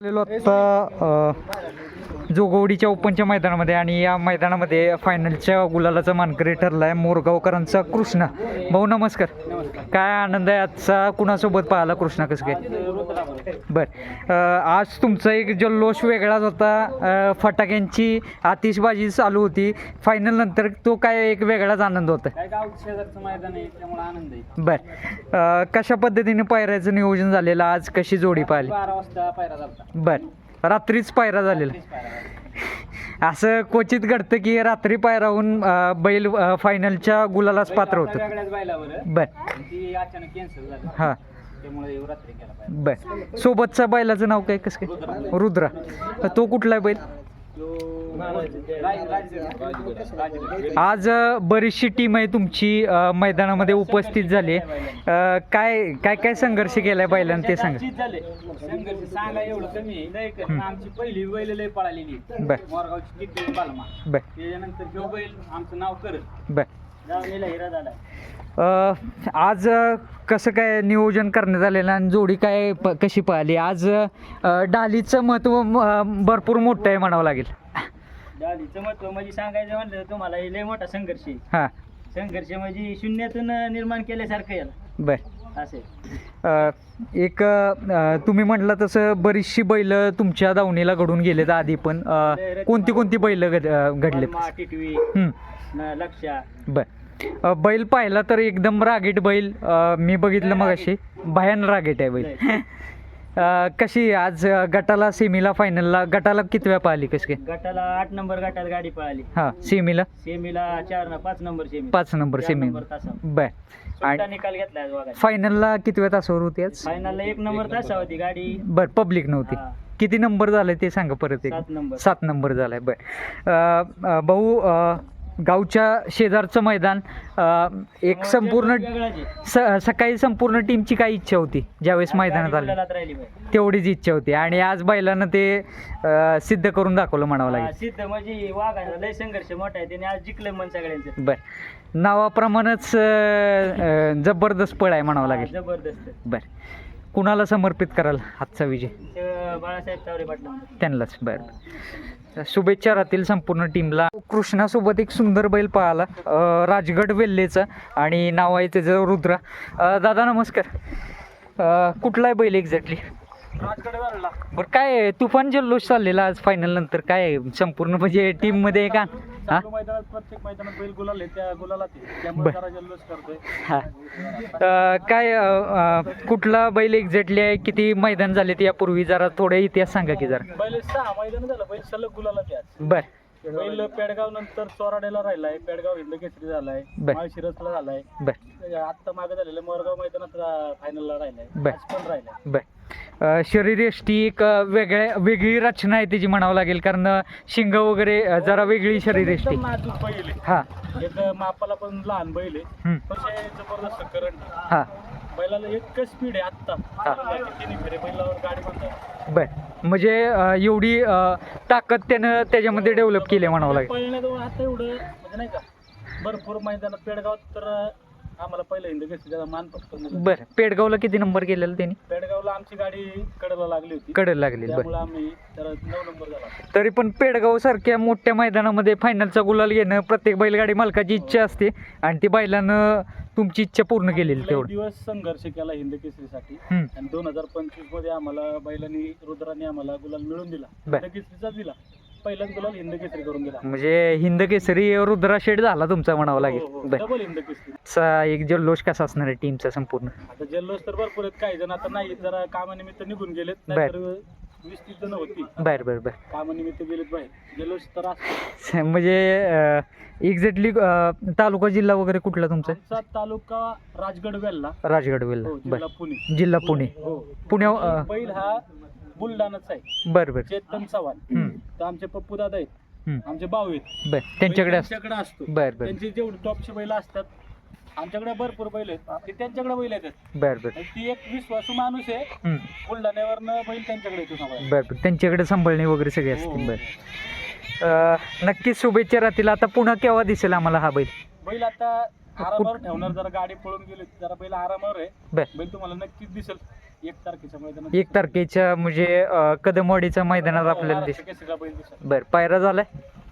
आलेलो आत्ता जोगवडीच्या ओपनच्या मैदानामध्ये आणि या मैदानामध्ये फायनलच्या गुलालाचा मानकरी ठरला आहे मोरगावकरांचा कृष्णा. भाऊ नमस्कार. काय आनंद आहे आजचा कुणासोबत पाहिला कृष्णा कसं काय? बर. अ, आज तुमचा एक जल्लोष वेगळाच होता. अ, फटाक्यांची आतिषबाजी चालू होती. फायनल नंतर तो काय एक वेगळाच आनंद होता. काय गाव शेजारचं मैदान आहे त्यामुळे आनंद आहे. बर. अ, कशा पद्धतीने पायऱ्याचं नियोजन झालेलं? आज कशी जोडी पाहिली? बारा वाजता पायरा झालता. बर. रात्रीच पायरा झालेला. असं क्वचित घडतं की रात्री पायराहून अं, बैल फायनलच्या गुलालाच पात्र होतं. वेगळ्याच. बर. आणि ती अचानक कॅन्सल झाली. हां. त्यामुळे येऊ रात्री केला पाहिजे. बर. सोबतचा बैलाचं नाव काय कसं काय? रुद्रा. तो कुठला आहे बैल आज बरीचशी टीम आहे तुमची अं, मैदानामध्ये उपस्थित झाली. आहे. अं, काय काय काय संघर्ष केलाय बैलानं ते सांगा. झाले. संघर्ष सांगा एवढं कमी आहे. कमी. आमची पहिली बैल लय पळालेली आहे. बर. मोरगावची किती बालमा बर. त्याच्यानंतर ह्यो बैल आमचं नाव करत. बर. जाऊन हिरा झाला आज कसं काय नियोजन करण्यात आलेलं आणि जोडी काय प- कशी पाहिली आज डालीचं महत्त्व भरपूर मोठं आहे म्हणावं लागेल. डालीचं महत्त्व म्हणजे सांगायचं म्हणलं तुम्हाला हे लय मोठा संघर्ष आहे. हां. संघर्ष म्हणजे शून्यातून निर्माण केल्यासारखं याला. बर. असे अ, एक अ, तुम्ही म्हटलं तसं बरीचशी बैल तुमच्या दावणीला घडून गेलेत आधी पण अ, कोणती कोणती बैल घड अ, घडलेत? बलमा, टिटवी हं, न- लक्षा. बर. बैल पाहिला तर एकदम रागीट बैल. मी बघितलं मग अशी भयान रागीट आहे बैल. कशी आज गटाला सेमीला फायनलला गटाला किती वेळा पाहिली कशी काय गटाला आठ नंबर गटात गाडी पळाली हां सेमीला? सेमीला चार न पाच नंबर सेमी. पाच नंबर सेमी. बर. सुट्टा निकाल घेतला फायनलला किती वेळ तासावर होती आज? फायनलला एक नंबर तासा होती गाडी. बर पब्लिक नव्हती. हा, किती नंबर झालाय ते सांगा परत एक सात नंबर. झालाय बर. भाऊ अ, गावच्या शेजारचं मैदान अ, एक संपूर्ण. स सकाळी संपूर्ण टीमची काय इच्छा होती ज्यावेळेस मैदानात आली. तेवढीच इच्छा होती. आणि आज बैलानं ते अ, सिद्ध करून दाखवलं म्हणावं लागेल. सिद्ध म्हणजे वाघाचा लय संघर्ष मोठा आहे त्याने आज जिंकलं मन सगळ्यांचं. बर. नावाप्रमाणेच अ, अ, जबरदस्त पळ आहे म्हणावं लागेल. जबरदस्त. बर. कुणाला समर्पित कराल आजचा विजय? बाळासाहेब तावरे पाटला. त्यांनाच बर. शुभेच्छा राहतील संपूर्ण टीमला. कृष्णासोबत एक सुंदर बैल पाहाला राजगड वेल्लेचा आणि नाव आहे त्याचं रुद्रा. दादा नमस्कार. कुठला आहे बैल एक्झॅक्टली बरं काय आहे? तुफान जल्लोष चाललेला आज फायनल नंतर. काय आहे? संपूर्ण म्हणजे टीममध्ये का हा? मैदानात प्रत्येक मैदानात बैल गुलाल आहे त्या गुलाला बर. जरा जल्लोष करतोय. हा. अं, काय अं, अं, कुठला बैल एक्झॅक्टली आहे? किती मैदान झाले यापूर्वी? जरा थोडे इतिहास सांगा की जरा. बैल सहा मैदान झालं. बैल सलग गुलाला त्या बर. बैल पेडगाव नंतर चोराड्याला राहिलाय पेडगाव हिंद केसरी झालाय बर. माळशिरसला झालाय. बर. आता मागे झालेलं मोरगाव मैदानात फायनलला राहिलाय. बर. आज पण राहिलाय. बर. अ, शरीरयष्टी एक अ, वेगळ्या वेगळी रचना आहे त्याची म्हणावं लागेल कारण अ, शिंग वगैरे अ, जरा वेगळी शरीरयष्टी एकदम नाजूक बैल आहे हा. एक मापाला पण लहान बैल आहे. हम्म, जबरदस्त करंट हा. बैलाला एकच स्पीड आहे आत्ता. हा. फेरे बैलावर गाडी बांधतात बर. म्हणजे अ, एवढी अ, ताकद त्यानं त्याच्यामध्ये डेव्हलप केली आहे म्हणावं लागेल. पळण्याजवळ आता एवढं म्हणजे नाही का भरपूर मैदानात पेडगावात तर आम्हाला पहिलं हिंद केसरी त्याचा मान मिळाला. बर पेडगावला किती नंबर केलेला त्यांनी? पेडगावला आमची गाडी कडेला लागली होती. कडे लागली बर. त्यामुळे आम्ही तर नऊ नंबर झाला. तरी पण पेडगाव सारख्या मोठ्या मैदानामध्ये फायनलचा गुलाल घेणं प्रत्येक बैलगाडी मालकाची इच्छा असते आणि ती बैलानं तुमची इच्छा पूर्ण केलेली लय तेवढं. दिवस संघर्ष केला हिंद केसरीसाठी. हम्म, आणि दोन हजार पंचवीसमध्ये आम्हाला बैलांनी रुद्राने आम्हाला गुलाल मिळून दिला. बर. हिंद केसरीचा दिला. पहिलाच गुलाल हिंद केसरी करून दिला. म्हणजे हिंद केसरी रुद्रा शेड झाला तुमचा म्हणावं लागेल. बर. डबल हिंद केसरी. सा एक जल्लोष कसा असणार आहे टीमचा संपूर्ण? आता जल्लोष तर भरपूर आहेत काही जण आता नाही जरा कामानिमित्त निघून गेलेत बर. नाहीतर वीस तीस जण होती. बर बर बर. कामानिमित्त गेलेत बाहेर. जल्लोष तर असतो. म्हणजे एक्झॅक्टली तालुका जिल्हा वगैरे कुठला तुमचा? आमचा तालुका राजगड वेल्ला राजगड वेल्ला हो बर. जिल्हा पुणे. जिल्हा पुणे. हो. पुण्या बैल हा बुलढाणाचा आहे. बर बर. चेतन चव्हाण हम्म, तर आमचे पप्पू दादा आहेत. हम्म. आमचे भाऊ आहेत. बर त्यांच्याकडे असतं. त्यांच्याकडे असतो. बर बर. त्यांची जेवढी टॉपची बैल असतात आमच्याकडे भरपूर बैल आहेत. ते त्यांच्याकडे बैल आहेत बर बर. आणि ती एक विश्वासू माणूस आहे. हम्म, बुलढाण्यावरनं बैल त्यांच्याकडे येतो सांभाळायला. बर बर. त्यांच्याकडे सांभाळणे वगैरे सगळे असतील. बर. अं, नक्कीच शुभेच्छा राहतील. आता पुन्हा केव्हा दिसेल आम्हाला हा बैल? बैल आता आरामावर ठेवणार. जरा गाडी पळून गेली जरा बैल आरामावर आहे. बर. बैल तुम्हाला नक्कीच दिसेल. एक तारखेच्या मैदानात एक तारखेच्या म्हणजे अं, कदमवाडीच्या मैदानात आपल्याला दिस महाराष्ट्र केसरीला बैल दिसेल. बर पायरा झालाय?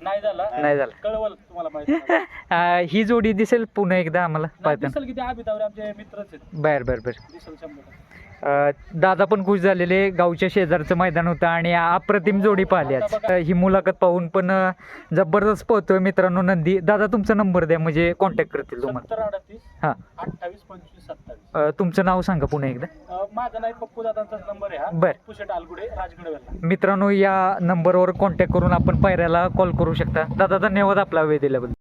नाही झाला. नाही झाला. कळवल तुम्हाला माहिती आहे. अं, ही जोडी दिसेल पुन्हा एकदा आम्हाला नाही, पाहताना? दिसेल की ते आबितावरे आमचे मित्रच आहेत. बर बर बर. दिसेल शंभर टक्के. दादा पण खुश झालेले. गावच्या शेजारचं मैदान होतं आणि अप्रतिम जोडी पाहिली आज. अ, ही मुलाखत पाहून पण जबरदस्त पोहतोय मित्रांनो नंदी. दादा तुमचा नंबर द्या म्हणजे कॉन्टॅक्ट करतील तुम्हाला. हां. तुमचं नाव सांगा पुन्हा एकदा. माझा नाही पप्पू दादांचाच नंबर आहे हा. बर. मित्रांनो या नंबरवर कॉन्टॅक्ट करून आपण पायऱ्याला कॉल करू शकता. दादा धन्यवाद आपला वेळ दिल्याबद्दल.